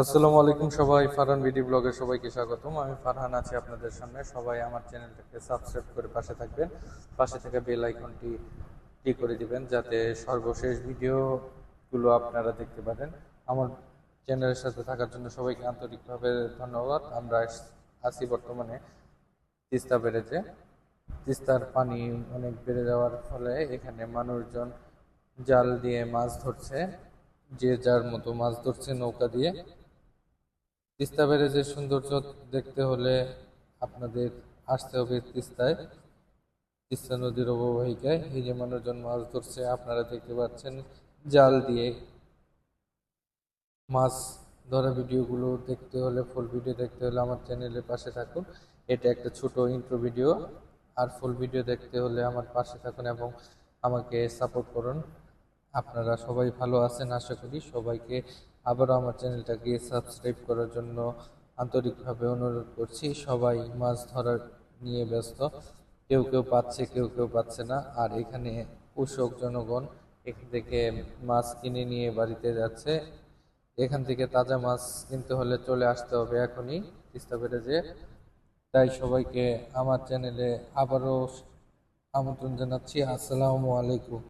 আসসালামু আলাইকুম সবাই, ফারহান বিডি ব্লগে সবাইকে স্বাগতম। আমি ফারহান আছি আপনাদের সামনে। সবাই আমার চ্যানেলটাকে সাবস্ক্রাইব করে পাশে থাকবেন। পাশে থেকে বেল আইকনটি ক্লিক করে দিবেন, যাতে সর্বশেষ ভিডিওগুলো আপনারা দেখতে পারেন। আমার চ্যানেলের সাথে থাকার জন্য সবাইকে আন্তরিকভাবে ধন্যবাদ। আমরা আছি বর্তমানে তিস্তা বেড়েছে তিস্তার পানি অনেক বেড়ে যাওয়ার ফলে এখানে মানুষজন জাল দিয়ে মাছ ধরছে। যে যার মতো মাছ ধরছে নৌকা দিয়ে। তিস্তা ব্যারেজের সৌন্দর্য দেখতে হলে আপনাদের আসতে হবে তিস্তায়। তিস্তা নদীর অববাহিকায় এই যে মানুষজন মাছ ধরছে, আপনারা দেখতে পাচ্ছেন জাল দিয়ে মাছ ধরা ভিডিওগুলো দেখতে হলে ফুল ভিডিও দেখতে হলে আমার চ্যানেলের পাশে থাকুন। এটা একটা ছোট ইন্ট্রো ভিডিও আর ফুল ভিডিও দেখতে হলে আমার পাশে থাকুন এবং আমাকে সাপোর্ট করুন। আপনারা সবাই ভালো আছেন, আশা করি সবাইকে আবারও আমার চ্যানেলটাকে সাবস্ক্রাইব করার জন্য আন্তরিকভাবে অনুরোধ করছি। সবাই মাছ ধরার নিয়ে ব্যস্ত। কেউ কেউ পাচ্ছে, কেউ কেউ পাচ্ছে না। আর এখানে কৃষক জনগণ এখান থেকে মাছ কিনে নিয়ে বাড়িতে যাচ্ছে। এখান থেকে তাজা মাছ কিনতে হলে চলে আসতে হবে এখনই। তিস্তা ব্যারেজে তাই সবাইকে আমার চ্যানেলে আবারও আমন্ত্রণ জানাচ্ছি। আসসালামু আলাইকুম।